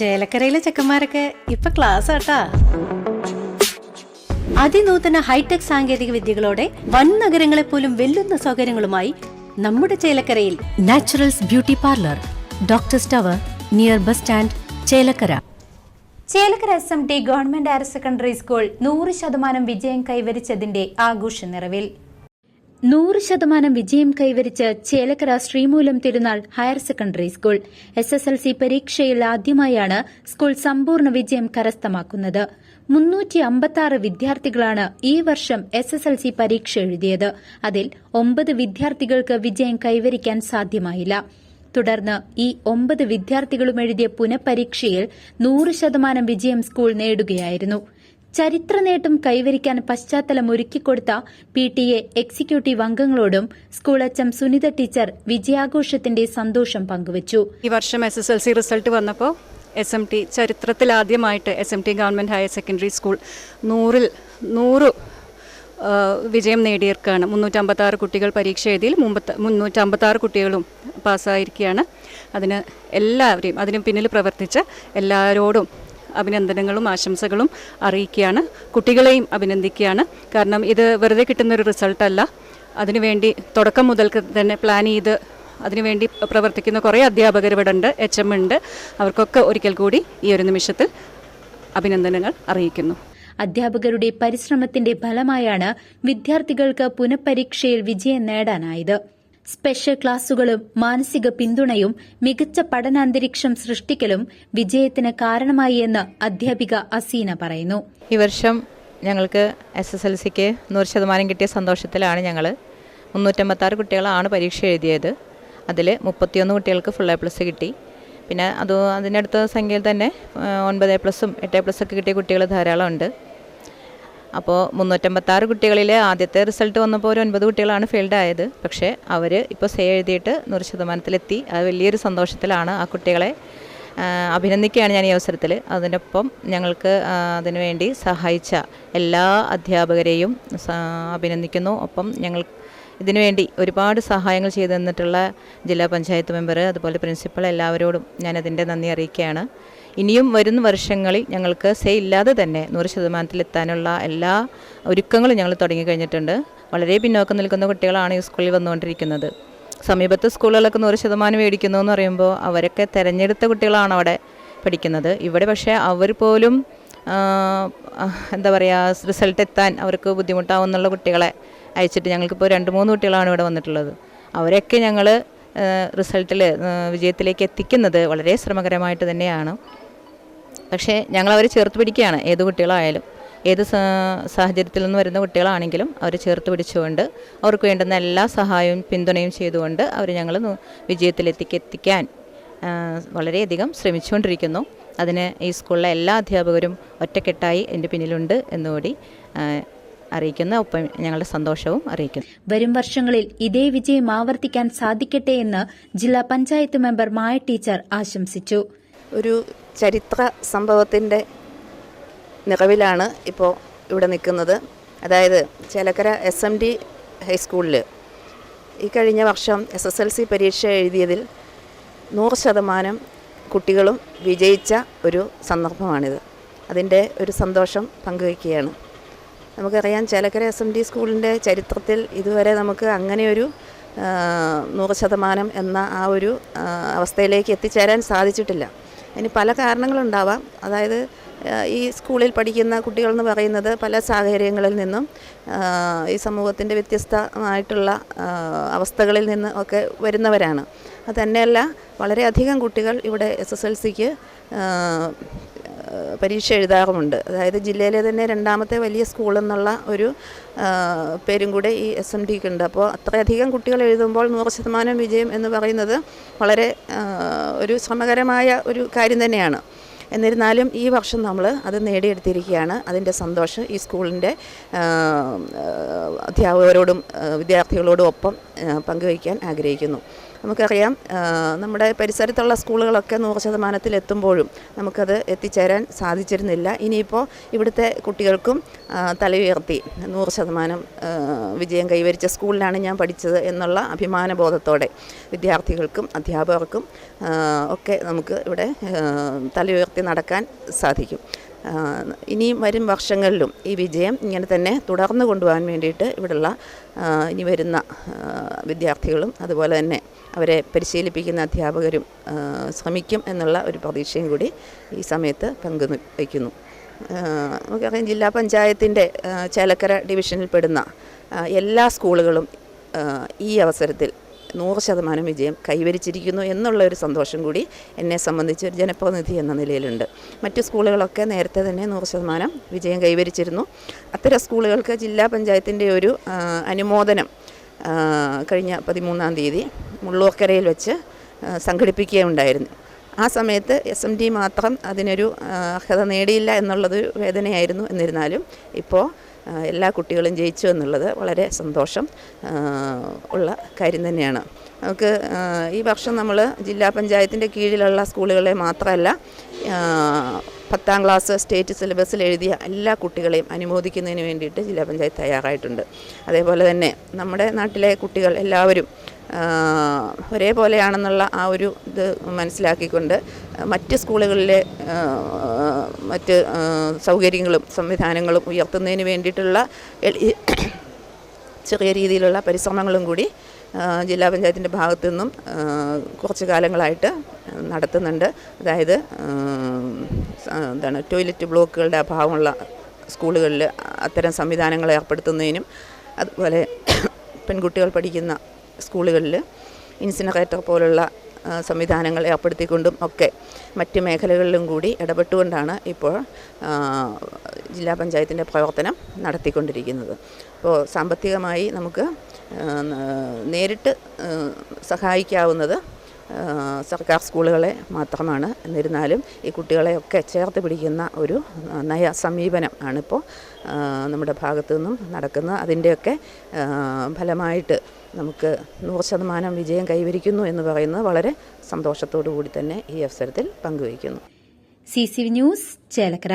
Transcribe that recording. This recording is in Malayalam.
ചേലക്കരയിലെ ചെക്കന്മാരൊക്കെ ഇപ്പൊ ക്ലാസ് ആട്ടാ. അതിനൂതന ഹൈടെക് സാങ്കേതിക വിദ്യകളോടെ വൻ നഗരങ്ങളെ പോലും വെല്ലുന്ന സൗകര്യങ്ങളുമായി നമ്മുടെ ചേലക്കരയിൽ Naturals beauty parlour doctor tower near bus stand Chelakkara. Chelakkara S M T government higher secondary school നൂറ് ശതമാനം വിജയം കൈവരിച്ചതിന്റെ ആഘോഷ നിറവിൽ. നൂറ് ശതമാനം വിജയം കൈവരിച്ച് Chelakkara Sreemoolam Thirunal higher secondary school. S S L C പരീക്ഷയിൽ ആദ്യമായാണ് സ്കൂൾ സമ്പൂർണ വിജയം കരസ്ഥമാക്കുന്നത്. മുന്നൂറ്റി അമ്പത്തി വിദ്യാർത്ഥികളാണ് ഈ വർഷം എസ് എസ് എൽ സി പരീക്ഷ എഴുതിയത്. അതിൽ ഒമ്പത് വിദ്യാർത്ഥികൾക്ക് വിജയം കൈവരിക്കാൻ സാധ്യമായില്ല. തുടർന്ന് ഈ ഒമ്പത് വിദ്യാർത്ഥികളും എഴുതിയ പുനഃപരീക്ഷയിൽ നൂറ് ശതമാനം വിജയം സ്കൂൾ നേടുകയായിരുന്നു. ചരിത്ര നേട്ടം കൈവരിക്കാൻ പശ്ചാത്തലം ഒരുക്കിക്കൊടുത്ത പി ടി എ എക്സിക്യൂട്ടീവ് അംഗങ്ങളോടും സ്കൂൾ അച്ചം സുനിത ടീച്ചർ വിജയാഘോഷത്തിന്റെ സന്തോഷം പങ്കുവച്ചു. ഈ വർഷം S S L C result വന്നപ്പോൾ S M T ചരിത്രത്തിലാദ്യമായിട്ട് S M T government higher secondary school നൂറിൽ നൂറ് വിജയം നേടിയവർക്കാണ്. മുന്നൂറ്റമ്പത്താറ് കുട്ടികൾ പരീക്ഷ എഴുതിയിൽ മുമ്പത്ത് മുന്നൂറ്റമ്പത്താറ് കുട്ടികളും പാസ്സായിരിക്കുകയാണ്. അതിന് എല്ലാവരെയും അതിന് പിന്നിൽ പ്രവർത്തിച്ച എല്ലാവരോടും അഭിനന്ദനങ്ങളും ആശംസകളും അറിയിക്കുകയാണ്. കുട്ടികളെയും അഭിനന്ദിക്കുകയാണ്. കാരണം ഇത് വെറുതെ കിട്ടുന്നൊരു റിസൾട്ടല്ല. അതിനുവേണ്ടി തുടക്കം മുതൽക്ക് തന്നെ പ്ലാൻ ചെയ്ത് അതിനുവേണ്ടി പ്രവർത്തിക്കുന്ന കുറേ അധ്യാപകർ ഇവിടെ ഉണ്ട് എച്ച് എം ഉണ്ട്. അവർക്കൊക്കെ ഒരിക്കൽ കൂടി ഈ ഒരു നിമിഷത്തിൽ അഭിനന്ദനങ്ങൾ അറിയിക്കുന്നു. അധ്യാപകരുടെ പരിശ്രമത്തിന്റെ ഫലമായാണ് വിദ്യാർത്ഥികൾക്ക് പുനഃപരീക്ഷയിൽ വിജയം നേടാനായത്. സ്പെഷ്യൽ ക്ലാസുകളും മാനസിക പിന്തുണയും മികച്ച പഠനാന്തരീക്ഷം സൃഷ്ടിക്കലും വിജയത്തിന് കാരണമായി എന്ന് അധ്യാപിക അസീന പറയുന്നു. ഈ വർഷം ഞങ്ങൾക്ക് എസ് എസ് എൽ സിക്ക് നൂറ് ശതമാനം കിട്ടിയ സന്തോഷത്തിലാണ് ഞങ്ങൾ മുന്നൂറ്റമ്പത്താറ് കുട്ടികളാണ് പരീക്ഷ എഴുതിയത്. അതിൽ മുപ്പത്തിയൊന്ന് കുട്ടികൾക്ക് ഫുൾ എ പ്ലസ് കിട്ടി. പിന്നെ അത് അതിനടുത്ത സംഖ്യയിൽ തന്നെ ഒൻപത് എ പ്ലസും എട്ട് എ പ്ലസ് ഒക്കെ കിട്ടിയ കുട്ടികൾ ധാരാളം ഉണ്ട് അപ്പോൾ മുന്നൂറ്റമ്പത്താറ് കുട്ടികളിൽ ആദ്യത്തെ റിസൾട്ട് വന്നപ്പോൾ ഒരു ഒൻപത് കുട്ടികളാണ് ഫെയിൽഡ് ആയത്. പക്ഷേ അവർ ഇപ്പോൾ സേ എഴുതിയിട്ട് നൂറ് ശതമാനത്തിലെത്തി. അത് വലിയൊരു സന്തോഷത്തിലാണ് ആ കുട്ടികളെ അഭിനന്ദിക്കുകയാണ് ഞാൻ ഈ അവസരത്തിൽ അതിനൊപ്പം ഞങ്ങൾക്ക് അതിനുവേണ്ടി സഹായിച്ച എല്ലാ അധ്യാപകരെയും അഭിനന്ദിക്കുന്നു. ഒപ്പം ഞങ്ങൾ ഇതിനുവേണ്ടി ഒരുപാട് സഹായങ്ങൾ ചെയ്തു തന്നിട്ടുള്ള ജില്ലാ പഞ്ചായത്ത് മെമ്പർ അതുപോലെ പ്രിൻസിപ്പൾ എല്ലാവരോടും ഞാനതിന്റെ നന്ദി അറിയിക്കുകയാണ്. ഇനിയും വരുന്ന വർഷങ്ങളിൽ ഞങ്ങൾക്ക് സേ ഇല്ലാതെ തന്നെ നൂറ് ശതമാനത്തിലെത്താനുള്ള എല്ലാ ഒരുക്കങ്ങളും ഞങ്ങൾ തുടങ്ങി കഴിഞ്ഞിട്ടുണ്ട്. വളരെ പിന്നോക്കം നിൽക്കുന്ന കുട്ടികളാണ് ഈ സ്കൂളിൽ വന്നുകൊണ്ടിരിക്കുന്നത്. സമീപത്തെ സ്കൂളുകളൊക്കെ നൂറ് ശതമാനം മേടിക്കുന്നു എന്ന് പറയുമ്പോൾ അവരൊക്കെ തിരഞ്ഞെടുത്ത കുട്ടികളാണ് അവിടെ പഠിക്കുന്നത്. ഇവിടെ പക്ഷേ അവർ പോലും എന്താ പറയുക റിസൾട്ട് എത്താൻ അവർക്ക് ബുദ്ധിമുട്ടാവുന്നുള്ള കുട്ടികളെ അയച്ചിട്ട് ഞങ്ങൾക്കിപ്പോൾ രണ്ട് മൂന്ന് കുട്ടികളാണ് ഇവിടെ വന്നിട്ടുള്ളത്. അവരൊക്കെ ഞങ്ങൾ റിസൾട്ടിൽ വിജയത്തിലേക്ക് എത്തിക്കുന്നത് വളരെ ശ്രമകരമായിട്ട് തന്നെയാണ്. പക്ഷേ ഞങ്ങൾ അവരെ ചേർത്ത് പിടിക്കുകയാണ്. ഏത് കുട്ടികളായാലും. ഏത് സാഹചര്യത്തിൽ നിന്ന് വരുന്ന കുട്ടികളാണെങ്കിലും അവരെ ചേർത്ത് പിടിച്ചുകൊണ്ട് അവർക്ക് വേണ്ടുന്ന എല്ലാ സഹായവും പിന്തുണയും ചെയ്തുകൊണ്ട് അവർ ഞങ്ങൾ വിജയത്തിലെത്തിക്ക് എത്തിക്കാൻ ആ, വളരെയധികം ശ്രമിച്ചുകൊണ്ടിരിക്കുന്നു. അതിന് ഈ സ്കൂളിലെ എല്ലാ അധ്യാപകരും ഒറ്റക്കെട്ടായി എന്റെ പിന്നിലുണ്ട് എന്നുകൂടി അറിയിക്കുന്ന ഒപ്പം ഞങ്ങളുടെ സന്തോഷവും അറിയിക്കുന്നു. വരും വർഷങ്ങളിൽ ഇതേ വിജയം ആവർത്തിക്കാൻ സാധിക്കട്ടെ എന്ന് ജില്ലാ പഞ്ചായത്ത് മെമ്പർ മായ ടീച്ചർ ആശംസിച്ചു. ഒരു ചരിത്ര സംഭവത്തിന്റെ നിറവിലാണ് ഇപ്പോൾ ഇവിടെ നിൽക്കുന്നത്. അതായത് ചേലക്കര എസ് എം ഡി ഹൈസ്കൂളിൽ ഈ കഴിഞ്ഞ വർഷം എസ് എസ് എൽ സി പരീക്ഷ എഴുതിയതിൽ നൂറ് ശതമാനം കുട്ടികളും വിജയിച്ച ഒരു സന്ദർഭമാണിത്. അതിന്റെ ഒരു സന്തോഷം പങ്കുവയ്ക്കുകയാണ്. നമുക്കറിയാം ചേലക്കര എസ് എം ഡി സ്കൂളിന്റെ ചരിത്രത്തിൽ ഇതുവരെ നമുക്ക് അങ്ങനെയൊരു നൂറ് ശതമാനം എന്ന ആ ഒരു അവസ്ഥയിലേക്ക് എത്തിച്ചേരാൻ സാധിച്ചിട്ടില്ല. അതിന് പല കാരണങ്ങളുണ്ടാവാം. അതായത് ഈ സ്കൂളിൽ പഠിക്കുന്ന കുട്ടികളെന്ന് പറയുന്നത് പല സാഹചര്യങ്ങളിൽ നിന്നും ഈ സമൂഹത്തിന്റെ വ്യത്യസ്തമായിട്ടുള്ള അവസ്ഥകളിൽ നിന്ന് ഒക്കെ വരുന്നവരാണ്. അത് വളരെയധികം കുട്ടികൾ ഇവിടെ എസ് എസ് എൽ സിക്ക് പരീക്ഷ എഴുതാറുമുണ്ട്. അതായത് ജില്ലയിലെ തന്നെ രണ്ടാമത്തെ വലിയ സ്കൂൾ എന്നുള്ള ഒരു പേരും കൂടെ ഈ എസ് എം ടിക്ക് ഉണ്ട്. അപ്പോൾ അത്രയധികം കുട്ടികൾ എഴുതുമ്പോൾ നൂറ് ശതമാനം വിജയം എന്ന് പറയുന്നത് വളരെ ഒരു ശ്രമകരമായ ഒരു കാര്യം തന്നെയാണ്. എന്നിരുന്നാലും ഈ വർഷം നമ്മൾ അത് നേടിയെടുത്തിരിക്കുകയാണ്. അതിന്റെ സന്തോഷം ഈ സ്കൂളിന്റെ അധ്യാപകരോടും വിദ്യാർത്ഥികളോടും ഒപ്പം പങ്കുവയ്ക്കാൻ ആഗ്രഹിക്കുന്നു. നമുക്കറിയാം നമ്മുടെ പരിസരത്തുള്ള സ്കൂളുകളൊക്കെ നൂറ് ശതമാനത്തിൽ എത്തുമ്പോഴും നമുക്കത് എത്തിച്ചേരാൻ സാധിച്ചിരുന്നില്ല. ഇനിയിപ്പോൾ ഇവിടുത്തെ കുട്ടികൾക്കും തല ഉയർത്തി നൂറ് ശതമാനം വിജയം കൈവരിച്ച സ്കൂളിലാണ് ഞാൻ പഠിച്ചത് എന്നുള്ള അഭിമാനബോധത്തോടെ വിദ്യാർത്ഥികൾക്കും അധ്യാപകർക്കും ഒക്കെ നമുക്ക് ഇവിടെ തല തലയുയർത്തി നടക്കാൻ സാധിക്കും. ഇനിയും വരും വർഷങ്ങളിലും ഈ വിജയം ഇങ്ങനെ തന്നെ തുടർന്നു കൊണ്ടുപോകാൻ വേണ്ടിയിട്ട് ഇവിടുള്ള ഇനി വരുന്ന വിദ്യാർത്ഥികളും അതുപോലെ തന്നെ അവരെ പരിശീലിപ്പിക്കുന്ന അധ്യാപകരും ശ്രമിക്കും എന്നുള്ള ഒരു പ്രതീക്ഷയും കൂടി ഈ സമയത്ത് പങ്കു വയ്ക്കുന്നു. നമുക്കറിയാം ജില്ലാ പഞ്ചായത്തിന്റെ ചേലക്കര ഡിവിഷനിൽപ്പെടുന്ന എല്ലാ സ്കൂളുകളും ഈ അവസരത്തിൽ നൂറ് ശതമാനം വിജയം കൈവരിച്ചിരിക്കുന്നു എന്നുള്ള ഒരു സന്തോഷം കൂടി എന്നെ സംബന്ധിച്ച് ഒരു ജനപ്രതിനിധി എന്ന നിലയിലുണ്ട്. മറ്റു സ്കൂളുകളൊക്കെ നേരത്തെ തന്നെ നൂറ് ശതമാനം വിജയം കൈവരിച്ചിരുന്നു. അത്തരം സ്കൂളുകൾക്ക് ജില്ലാ പഞ്ചായത്തിന്റെ ഒരു അനുമോദനം കഴിഞ്ഞ പതിമൂന്നാം തീയതി മുള്ളൂർക്കരയിൽ വെച്ച് സംഘടിപ്പിക്കുകയുണ്ടായിരുന്നു. ആ സമയത്ത് എസ് എം ഡി മാത്രം അതിനൊരു അർഹത നേടിയില്ല എന്നുള്ളത് വേദനയായിരുന്നു എന്നിരുന്നാലും ഇപ്പോൾ എല്ലാ കുട്ടികളും ജയിച്ചു എന്നുള്ളത് വളരെ സന്തോഷം ഉള്ള കാര്യം തന്നെയാണ്. നമുക്ക് ഈ വർഷം നമ്മൾ ജില്ലാ പഞ്ചായത്തിന്റെ കീഴിലുള്ള സ്കൂളുകളെ മാത്രമല്ല പത്താം ക്ലാസ് സ്റ്റേറ്റ് സിലബസിൽ എഴുതിയ എല്ലാ കുട്ടികളെയും അനുമോദിക്കുന്നതിന് വേണ്ടിയിട്ട് ജില്ലാ പഞ്ചായത്ത് തയ്യാറായിട്ടുണ്ട്. അതേപോലെ തന്നെ നമ്മുടെ നാട്ടിലെ കുട്ടികൾ എല്ലാവരും ഒരേപോലെയാണെന്നുള്ള ആ ഒരു ഇത് മനസ്സിലാക്കിക്കൊണ്ട് മറ്റ് സ്കൂളുകളിലെ മറ്റ് സൗകര്യങ്ങളും സംവിധാനങ്ങളും ഉയർത്തുന്നതിന് വേണ്ടിയിട്ടുള്ള ചെറിയ രീതിയിലുള്ള പരിശ്രമങ്ങളും കൂടി ജില്ലാ പഞ്ചായത്തിന്റെ ഭാഗത്തു നിന്നും കുറച്ച് കാലങ്ങളായിട്ട് നടത്തുന്നുണ്ട്. അതായത് എന്താണ് ടോയ്ലറ്റ് ബ്ലോക്കുകളുടെ അഭാവമുള്ള സ്കൂളുകളിൽ അത്തരം സംവിധാനങ്ങൾ ഏർപ്പെടുത്തുന്നതിനും അതുപോലെ പെൺകുട്ടികൾ പഠിക്കുന്ന സ്കൂളുകളിൽ ഇൻസിനറേറ്റർ പോലുള്ള സംവിധാനങ്ങൾ ഏർപ്പെടുത്തിക്കൊണ്ടും ഒക്കെ മറ്റ് മേഖലകളിലും കൂടി ഇടപെട്ടുകൊണ്ടാണ് ഇപ്പോൾ ജില്ലാ പഞ്ചായത്തിന്റെ പ്രവർത്തനം നടത്തിക്കൊണ്ടിരിക്കുന്നത്. അപ്പോൾ സാമ്പത്തികമായി നമുക്ക് നേരിട്ട് സഹായിക്കാവുന്നത് സർക്കാർ സ്കൂളുകളെ മാത്രമാണ്. എന്നിരുന്നാലും ഈ കുട്ടികളെയൊക്കെ ചേർത്ത് പിടിക്കുന്ന ഒരു നയ സമീപനം ആണിപ്പോൾ നമ്മുടെ ഭാഗത്തു നിന്നും നടക്കുന്നത്. അതിന്റെയൊക്കെ ഫലമായിട്ട് നമുക്ക് നൂറ് ശതമാനം വിജയം കൈവരിക്കുന്നു എന്ന് പറയുന്നത് വളരെ സന്തോഷത്തോടു കൂടി തന്നെ ഈ അവസരത്തിൽ പങ്കുവയ്ക്കുന്നു. C C news Chelakkara.